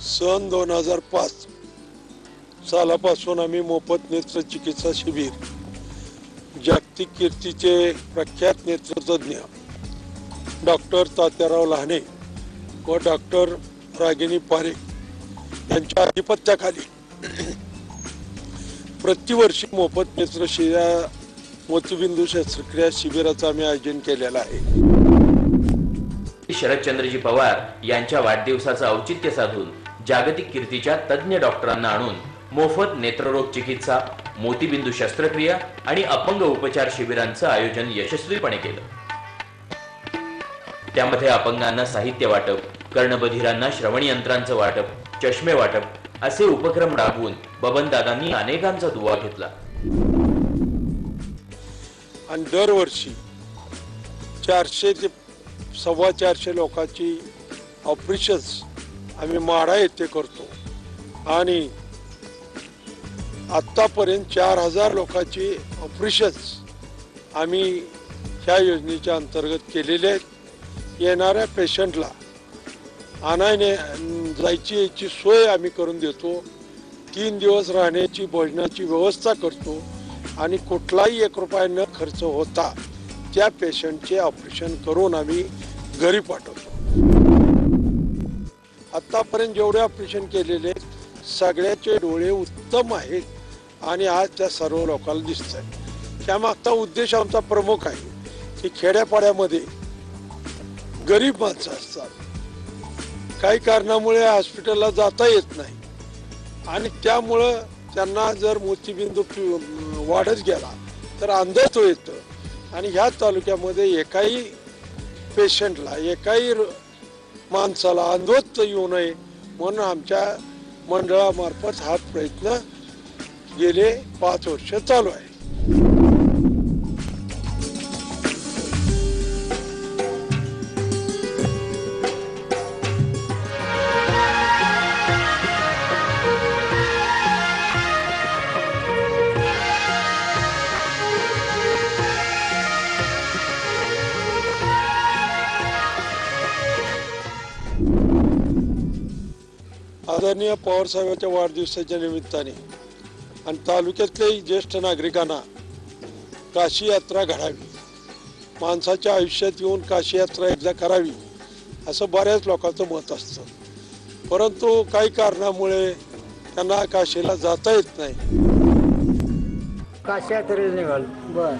सन दोन हजार पाच सालापासून आम्ही मोफत नेत्र चिकित्सा शिबिर जागतिक कीर्तीचे प्रख्यात नेत्रतज्ञ डॉक्टर तात्याराव लहाने व डॉक्टर रागिनी पारेख यांच्या आधिपत्याखाली प्रतिवर्षी मोफत नेत्र शिरा मोतीबिंदू शस्त्रक्रिया शिबिराचं आम्ही आयोजन केलेलं आहे. शरदचंद्रजी पवार यांच्या वाढदिवसाचं औचित्य साधून जागतिक कीर्तीच्या तज्ज्ञ डॉक्टरांना आणून मोफत नेत्ररोग चिकित्सा मोतीबिंदू शस्त्रक्रिया आणि अपंग उपचार शिबिरांचं आयोजन यशस्वीपणे केलं. त्यामध्ये अपंगांना साहित्य वाटप कर्णबधिरांना श्रवणयंत्रांचं वाटप चष्मे वाटप असे उपक्रम राबवून बबनदादांनी अनेकांचा दुवा घेतला. आणि दरवर्षी चारशे ते सव्वा चारशे लोकांची ऑपरेशन्स आम्ही माढा येथे करतो. आणि आत्तापर्यंत चार हजार लोकांची ऑपरेशन्स आम्ही ह्या योजनेच्या अंतर्गत केलेले आहेत. येणाऱ्या पेशंटला आणायने जायची याची सोय आम्ही करून देतो. तीन दिवस राहण्याची भोजनाची व्यवस्था करतो. आणि कुठलाही एक रुपया न खर्च होता त्या पेशंटचे ऑपरेशन करून आम्ही घरी पाठवतो. आत्तापर्यंत जेवढे ऑपरेशन केलेले आहेत, सगळ्याचे डोळे उत्तम आहेत आणि आज त्या सर्व लोकांना दिसत आहे त्यामागचा उद्देश आमचा प्रमुख आहे की खेड्यापाड्यामध्ये गरीब माणसं असतात. काही कारणामुळे हॉस्पिटलला जाता येत नाही. आणि त्यामुळं त्यांना जर मोतीबिंदू वाढत गेला तर अंधत्व येतं. आणि ह्या तालुक्यामध्ये एकाही पेशंटला एकाही र- माणसाला अंधत्व येऊ नये म्हणून आमच्या मंडळामार्फत हा प्रयत्न गेले पाच वर्ष चालू आहे. आदरणीय पवार साहेबांच्या वाढदिवसाच्या निमित्ताने आणि तालुक्यातल्याही ज्येष्ठ नागरिकांना काशी यात्रा घडावी. माणसाच्या आयुष्यात येऊन काशी यात्रा एकदा करावी असं बऱ्याच लोकांचं मत असतं. परंतु काही कारणामुळे त्यांना काशीला जाता येत नाही. काशी यात्रेला निघालो. बर.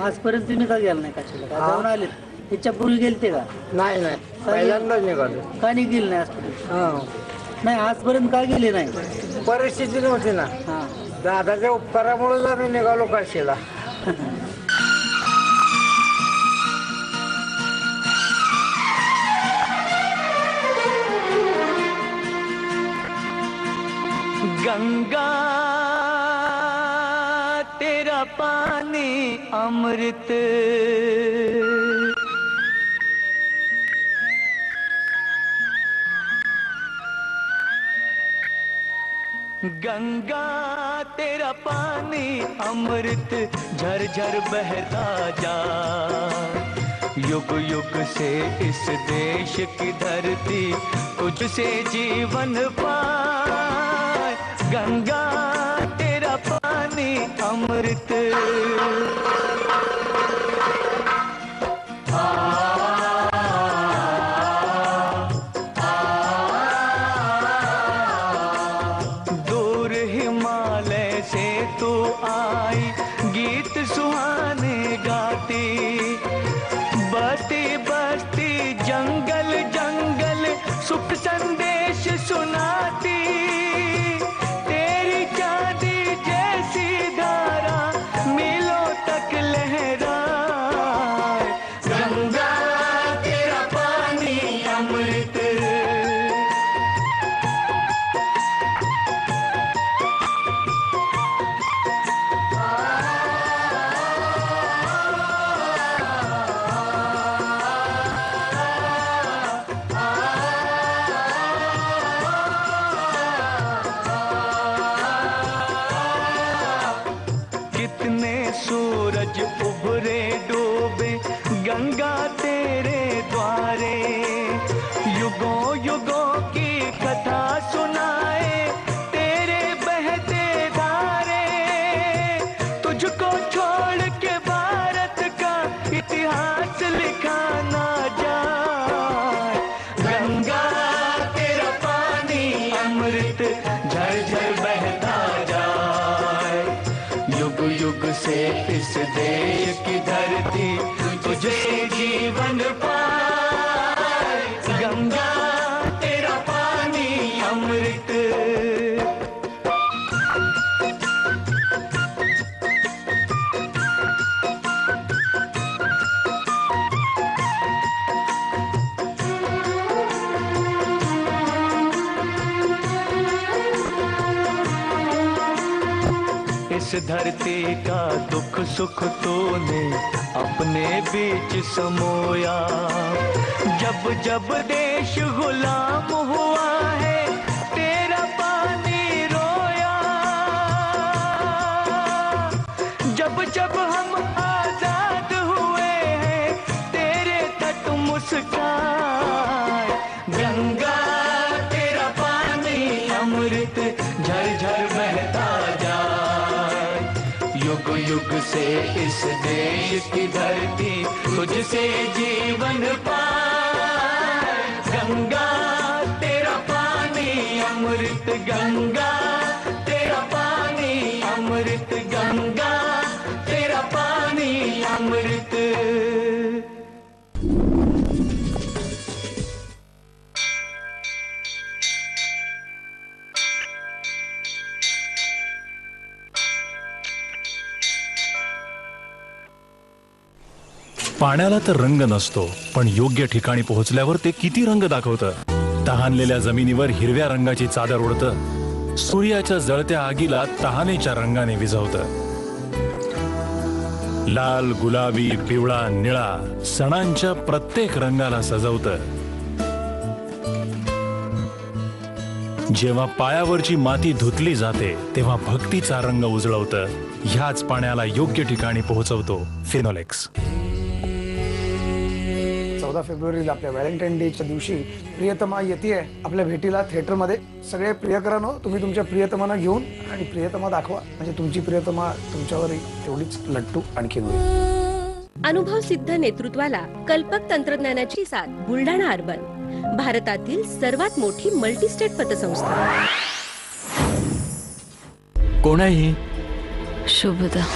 आजपर्यंत तुम्ही का गेला नाही काशीला? का हा. जाऊन आले त्याच्या पूर्वी गेलते का? नाही नाही. पहिल्यांदाच निघालो. का नाही गेले नाही आजपर्यंत हा. नाही आजपर्यंत का गेले नाही? परिस्थिती नव्हती ना. हा. दादाच्या उपकारामुळे आम्ही निघालो काशीला. गंगा तेरा पानी अमृत। गंगा, तेरा पानी अमृत झर झर बहता जा। युग युग से इस देश की धरती तुझसे जीवन पाए। गंगा, तेरा पानी अमृत। तू आई. डूबे गंगा तेरे द्वारे। युगों युगों की कथा सुनाए। इस धरती का दुख सुख तूने अपने बीच समोया। जब जब देश गुलाम हुआ इस देश की धरती तुझसे जीवन पार। गंगा तेरा पानी अमृत गंगा। पाण्याला तर रंग नसतो पण योग्य ठिकाणी पोहोचल्यावर ते किती रंग दाखवतं? तहानलेल्या जमिनीवर हिरव्या रंगाची चादर उडतं सूर्याच्या जळत्या आगीला तहानेच्या रंगाने विझवतं. लाल गुलाबी पिवळा निळा सणांच्या प्रत्येक रंगाला सजवतं. जेव्हा पायावरची माती धुतली जाते तेव्हा भक्तीचा रंग उजळवतं. ह्याच पाण्याला योग्य ठिकाणी पोहोचवतो फिनोलेक्स. चौदा फेब्रुवारीला आपल्या व्हॅलेंटाईन डेच्या दिवशी प्रियतमा येते आपल्या भेटीला थिएटरमध्ये. सगळे प्रियकरांनो तुम्ही तुमच्या प्रियतमांना घेऊन आणि प्रियतमा दाखवा. म्हणजे तुमची प्रियतमा तुमच्यावर तेवढीच लट्टू आणखीन होईल. अनुभव सिद्ध नेतृत्वाला कल्पक तंत्रज्ञानाची साथ बुलढाणा अर्बन. भारतातील सर्वात मोठी मल्टीस्टेट पतसंस्था. कोण आहे ही शुभदा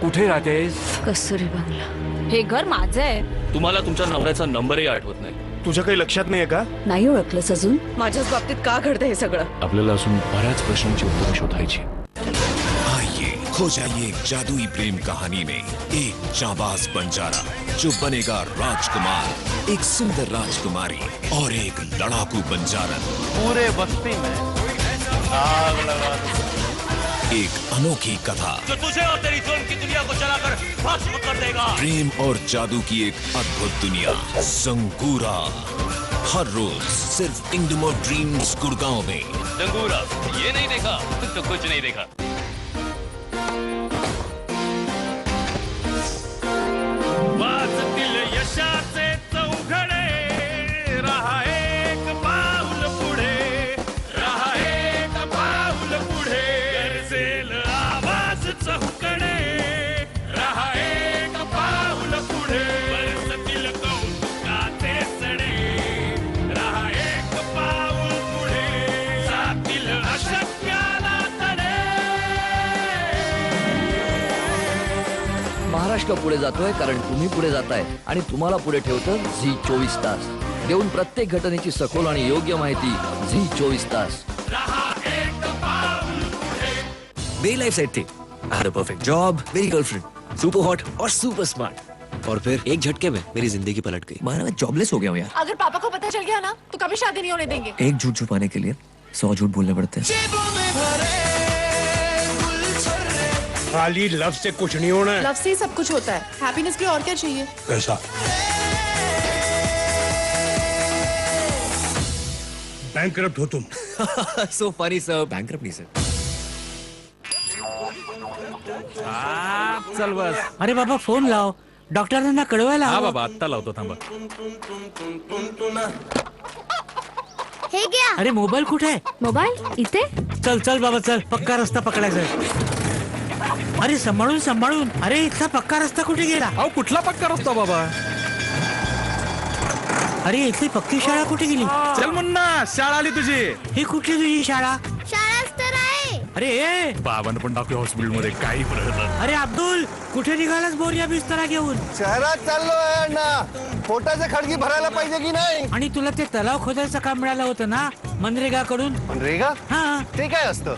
कुठे राहतेस? कस्तुरी बंगला. हे घर माझं आहे. तुम्हाला तुमच्या नवऱ्याचा नंबरही आठवत नाही. तुझ्या काही लक्षात नाहीये का? नाही ओळखलंस अजून? माझ्याच बाबतीत का घडतं हे सगळं? आपल्याला अजून बऱ्याच प्रश्नांची उत्तरं शोधायची आइए खो जाइए एक जादुई प्रेम कहानी में एक जाबाज बंजारा जो बनेगा राजकुमार एक सुंदर राजकुमारी और एक लड़ाकू बंजारन पूरे बस्ती में एक अनोखी कथा। जो तुझे और तेरी जोन की दुनिया को चलाकर भस्म कर देगा। प्रेम और जादू की एक अद्भुत दुनिया संगूरा। हर रोज सिर्फ इंडमो ड्रीम्स गुड़गांव में। डंगूरा ये नहीं देखा तो कुछ नहीं देखा। महाराष्ट्र पुढे जातोय कारण तुम्ही पुढे जाताय. आणि तुम्हाला पुढे ठेवतं झी चोवीस तास. देऊन प्रत्येक घटनेची सखोल आणि योग्य माहिती झी चोवीस तास. मेरी लाइफ सेट थी. I had a perfect job Mary girlfriend super hot और सुपर स्मार्ट और फिर एक झटके में मेरी ज़िंदगी पलट गई। माना मैं जॉबलेस हो गया हूँ यार। अगर पापा को पता चल गया ना तो कभी शादी नहीं होने देंगे। एक झूठ छुपाने के लिए सौ झूठ बोलने पड़ते हैं। खाली लव से कुछ नहीं होना है। लव से ही सब कुछ होता है। हैप्पीनेस के लिए और क्या चाहिए? कैसा बैंक हो तुम। सो फनी सर बैंकरप्ट नहीं सर चल बस। अरे बाबा फ़ोन लाव डॉक्टरांना कळवायला हा बाबा आत्ता लावतो थांबा। हे हे घ्या अरे मोबाईल कुठे आहे मोबाईल इथे? चल चल बाबा चल। पक्का रस्ता पकडायचा अरे सांभाळून सांभाळून. अरे इथला पक्का रस्ता कुठे गेला? अहो कुठला पक्का रस्ता बाबा? अरे इथली पक्की शाळा कुठे गेली? चल मुन्ना शाळा आली तुझी. ही कुठली तुझी शाळा? शाळाच तर आहे. अरे ए! बाबांना पण टाकू हॉस्पिटलमध्ये काही अरे अब्दुल कुठे निघालास बोरिया बिस्तरा घेऊन? शहरात चाललोय ना पोटाचे खडकी भरायला पाहिजे की नाही? आणि तुला ते तलाव खोदायचं काम मिळालं होतं ना मनरेगा? कडून रेगा हा. ते काय असतं?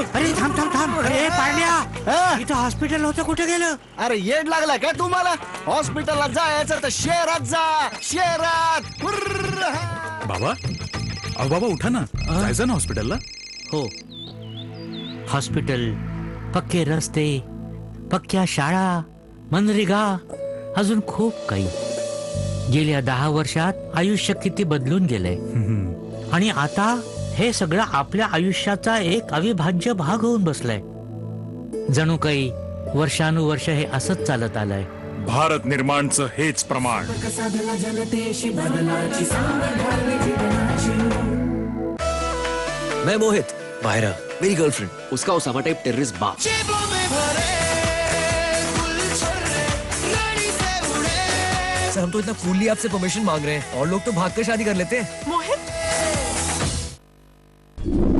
अरे थांब थांब थांब. अरे पाडल्या इथं हॉस्पिटल होतं कुठे गेलं? अरे येड लागला काय तुम्हाला? हॉस्पिटलला जायचं तर शहरात जा. शहरात. बाबा अहो बाबा उठा ना. जायचं ना हॉस्पिटलला हो. हॉस्पिटल पक्के रस्ते पक्क्या शाळा मनरेगा अजून खूप काही. गेल्या दहा वर्षात आयुष्य किती बदलून गेलंय. आणि आता हे सगळं आपल्या आयुष्याचा एक अविभाज्य भाग होऊन बसलाय. जणू काही वर्षानुवर्ष हे असंच चालत आलंय. भारत निर्माणचं हेच प्रमाण. मैं मोहित बाहेर मेरी गर्लफ्रेंड उसका उसामा टाइप टेररिस्ट बाप। सर हम तो इतना फूली आपसे परमिशन मांग रहे हैं। और लोग तो भाग कर शादी कर लेते हैं। मोहित? you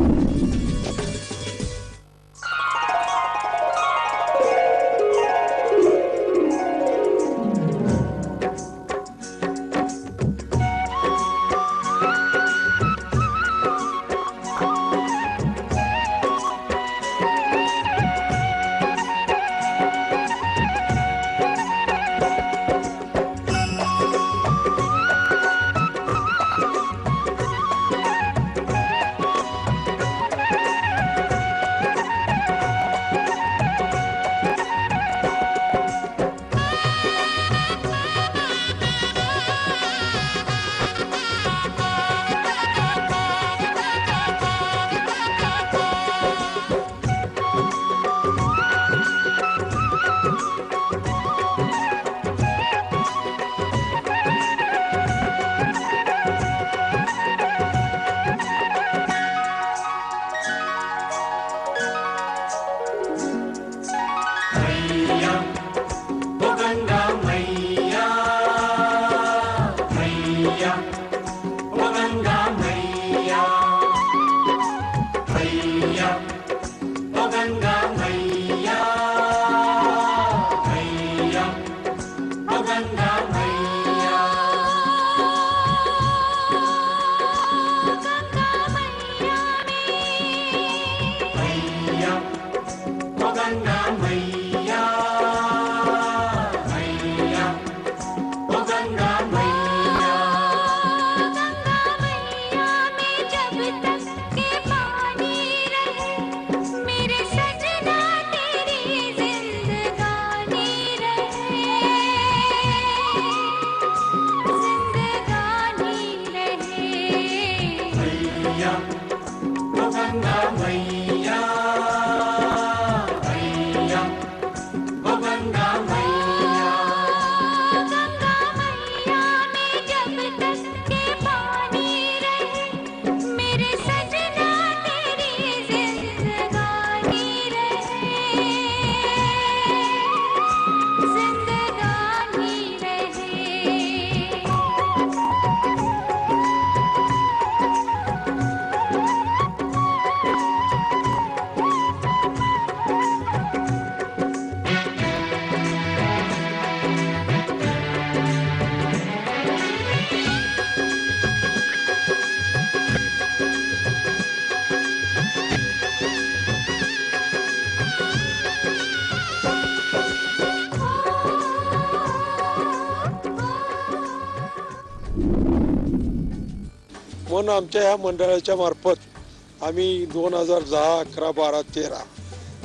म्हणून आमच्या ह्या मंडळाच्या मार्फत आम्ही दोन हजार दहा अकरा बारा तेरा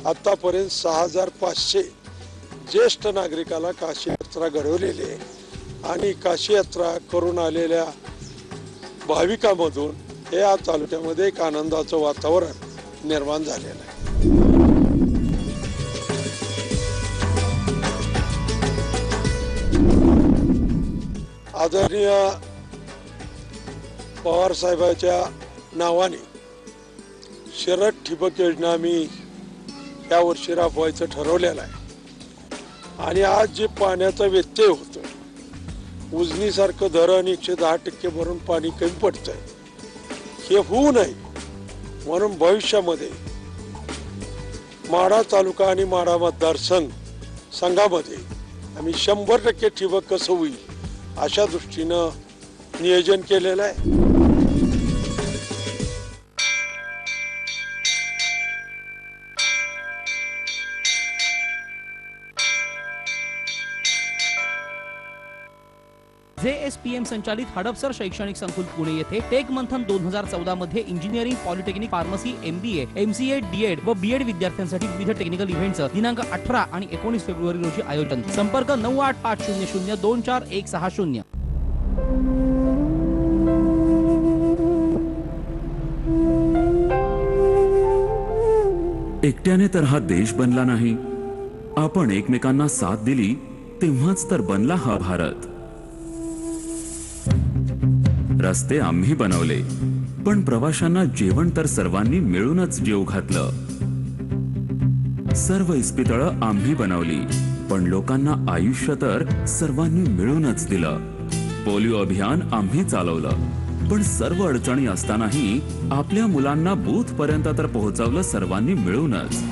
आत्तापर्यंत सहा हजार पाचशे ज्येष्ठ नागरिकाला काशी यात्रा घडवलेली आहे. आणि काशी यात्रा करून आलेल्या भाविकामधून हे या तालुक्यामध्ये एक आनंदाचं वातावरण निर्माण झालेलं आहे. आदरणीय पवार साहेबाच्या नावाने शरद ठिबक योजना आम्ही यावर्षी राबवायचं ठरवलेलं आहे. आणि आज जे पाण्याचा व्यत्यय होतो उजनीसारखं धरण एकशे दहा टक्के भरून पाणी कमी पडतंय हे होऊ नये म्हणून भविष्यामध्ये माढा तालुका आणि माढा मतदारसंघ संघामध्ये आम्ही शंभर टक्के ठिबक कसं होईल अशा दृष्टीनं नियोजन केलेलं आहे. जे एस पी एम संचालित हडपसर शैक्षणिक संकुल पुणे येथे टेक मंथन दोन हजार चौदा मध्ये engineering polytechnic pharmacy MBA MCA DEd व बीएड विद्यार्थ्यांसाठी विविध टेक्निकल इव्हेंटचं दिनांक अठरा आणि एकोणीस फेब्रुवारी रोजी आयोजन. संपर्क नऊ आठ पाच शून्य शून्य दोन चार एक सहा शून्य. एकट्याने तर हा देश बनला नाही. आपण एकमेकांना साथ दिली तेव्हाच तर बनला हा भारत. रस्ते आम्ही बनवले. पण प्रवाशांना जेवण तर सर्वांनी मिळूनच जेव घातलं. सर्व इस्पितळं आम्ही बनवली पण लोकांना आयुष्य तर सर्वांनी मिळूनच दिलं. पोलिओ अभियान आम्ही चालवलं पण सर्व अडचणी असतानाही आपल्या मुलांना बूथ पर्यंत तर पोहोचवलं सर्वांनी मिळूनच.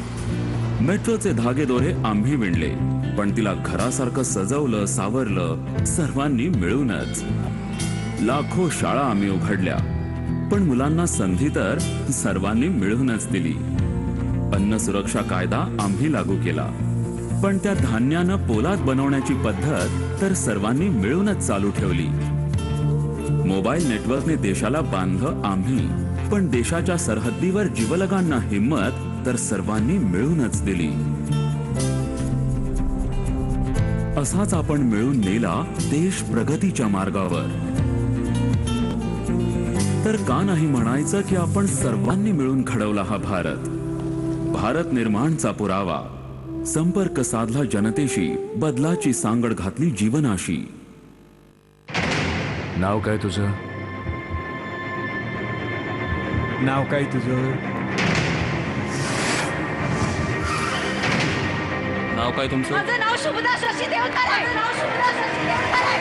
मेट्रोचे धागे दोरे आम्ही विणले पण तिला घरासारखं सजवलं सावरलं सर्वांनी मिळूनच. लाखो शाळा आम्ही उघडल्या. पण मुलांना संधी तर सर्वांनी मिळूनच दिली. अन्न सुरक्षा कायदा आम्ही लागू केला. पण त्या धान्यानं पोलाद बनवण्याची पद्धत तर सर्वांनी मिळूनच चालू ठेवली. मोबाईल नेटवर्कने देशाला बांधलं आम्ही पण देशाच्या सरहद्दीवर जीवलगांना हिंमत तर सर्वांनी मिळूनच दिली. असाच आपण मिळून नेला देश प्रगतीच्या मार्गावर. तर का नाही म्हणायचं की आपण सर्वांनी मिळून घडवला हा भारत? भारत निर्माणचा पुरावा. संपर्क साधला जनतेशी बदलाची सांगड घातली जीवनाशी. नाव काय तुझं? नाव काय तुझं? नाव काय तुमचं? माझं नाव शुभदा शशी देवकर आहे माझं नाव शुभदा शशी देवकर आहे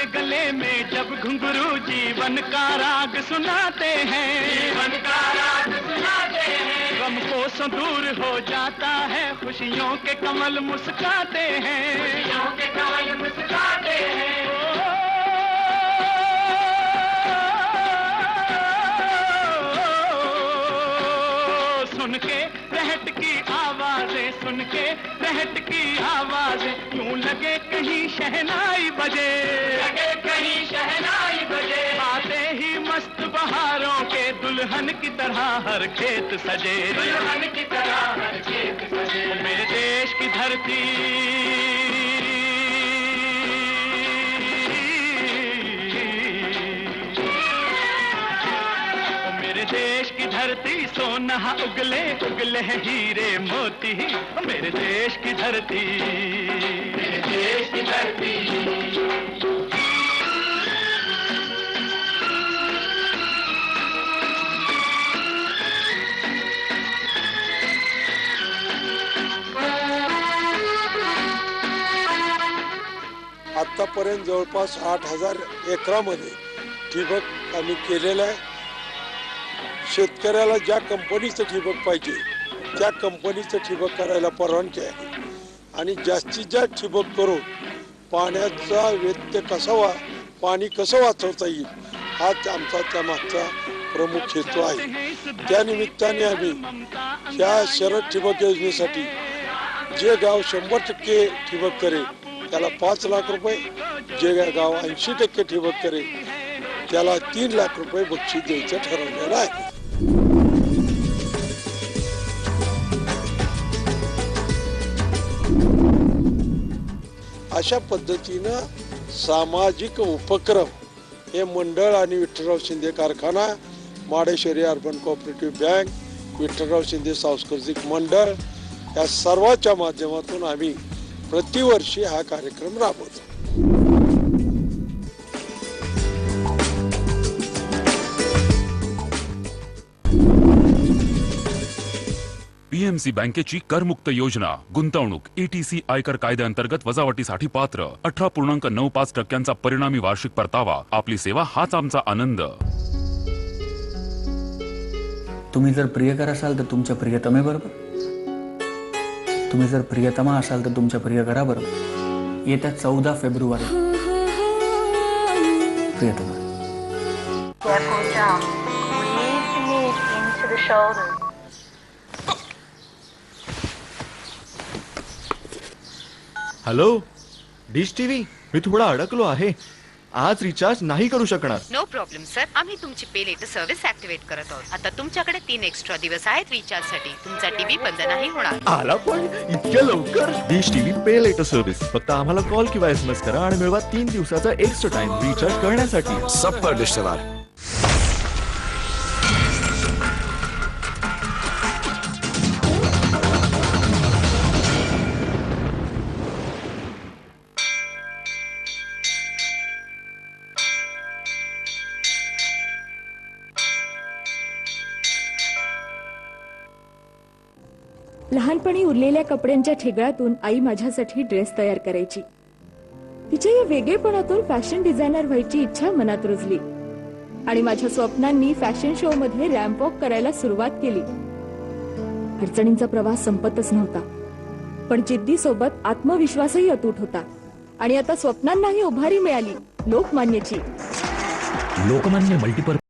के गले में जब घुंघरू जीवन का राग सुनाते हैं। जीवन का राग सुनाते हैं। गम को संदूर हो जाता है खुशियों के कमल मुस्काते हैं। खुशियों के कमल मुस्काते हैं। सुन के रहट की आवाज़ें सुन के रहट की आवाज़ें। यूँ लगे कहीं शहनाई बजे। लगे कहीं शहनाई बजे। आते ही मस्त बहारों के दुल्हन की तरह हर खेत सजे। दुल्हन की तरह हर खेत सजे। मेरे देश की धरती देश की धरती सोना उगले उगले हीरे मोती, मेरे देश की धरती। मेरे देश की धरती। आतापर्यंत जवळपास आठ हज़ार एकरामध्ये ठिबक आम्ही केलेलं आहे. शेतकऱ्याला ज्या कंपनीचं ठिबक पाहिजे त्या कंपनीचं ठिबक करायला परवानगी आहे. आणि जास्तीत जास्त ठिबक करून पाण्याचा व्यत्यय कसा वा पाणी कसं वाचवता येईल हाच आमचा त्या मागचा प्रमुख हेतू आहे. त्या निमित्ताने आम्ही ह्या शरद ठिबक योजनेसाठी जे गाव शंभर टक्के ठिबक करेल त्याला पाच लाख रुपये जे गाव ऐंशी टक्के ठिबक करेल त्याला तीन लाख रुपये बक्षीस द्यायचं ठरवलेलं आहे. अशा पद्धतीनं सामाजिक उपक्रम हे मंडळ आणि विठ्ठलराव शिंदे कारखाना Madeshwari urban cooperative bank Vitthalrao Shinde सांस्कृतिक मंडळ या सर्वांच्या माध्यमातून आम्ही प्रतिवर्षी हा कार्यक्रम राबवतो. पीएमसी बँकेची करमुक्त योजना गुंतवणूक ईटीसी आयकर कायद्याअंतर्गत वजावटीसाठी पात्र. अठरा पूर्णांक नऊ पाच टक्क्यांचा परिणामी वार्षिक परतावा. आपली सेवा हाच आमचा आनंद. तुम्ही जर प्रियकर असाल तर तुमच्या प्रियतमेबरोबर तुम्ही जर प्रियतमा असाल तर तुमच्या प्रियकराबरोबर येत्या चौदा फेब्रुवारी. प्रियतमा. हॅलो डिश टीव्ही मी थोडा अडकलो आहे. आज रिचार्ज नाही करू शकणार. नो प्रॉब्लेम सर आम्ही तुमची पे लेटर सर्व्हिस ऍक्टिव्हेट करत आहोत. आता तुमच्याकडे तीन एक्स्ट्रा दिवस आहेत रिचार्जसाठी. तुमचा टीव्ही बंद नाही होणार. आला पण इतक्या लवकर? Dish TV pay later service फक्त आम्हाला कॉल किंवा एस एम एस करा आणि मिळवा तीन दिवसाचा एक्स्ट्रा टाइम रिचार्ज करण्यासाठी. सबका डिशवार लहानपणी उरलेल्या कपड्यांच्या ठेगळातून आई माझ्यासाठी ड्रेस तयार करायची. तिच्या या वेगळेपणातून फॅशन डिझायनर व्हायची इच्छा मनात रुजली. आणि माझ्या स्वप्नांनी फॅशन शो मध्ये रॅम्प वॉक करायला सुरुवात केली. अडचणींचा प्रवास संपतच नव्हता. पण जिद्दी सोबत आत्मविश्वासही अतूट होता. आणि आता स्वप्नांनाही उभारी मिळाली लोकमान्यची. लोकमान्य मल्टीपर्पज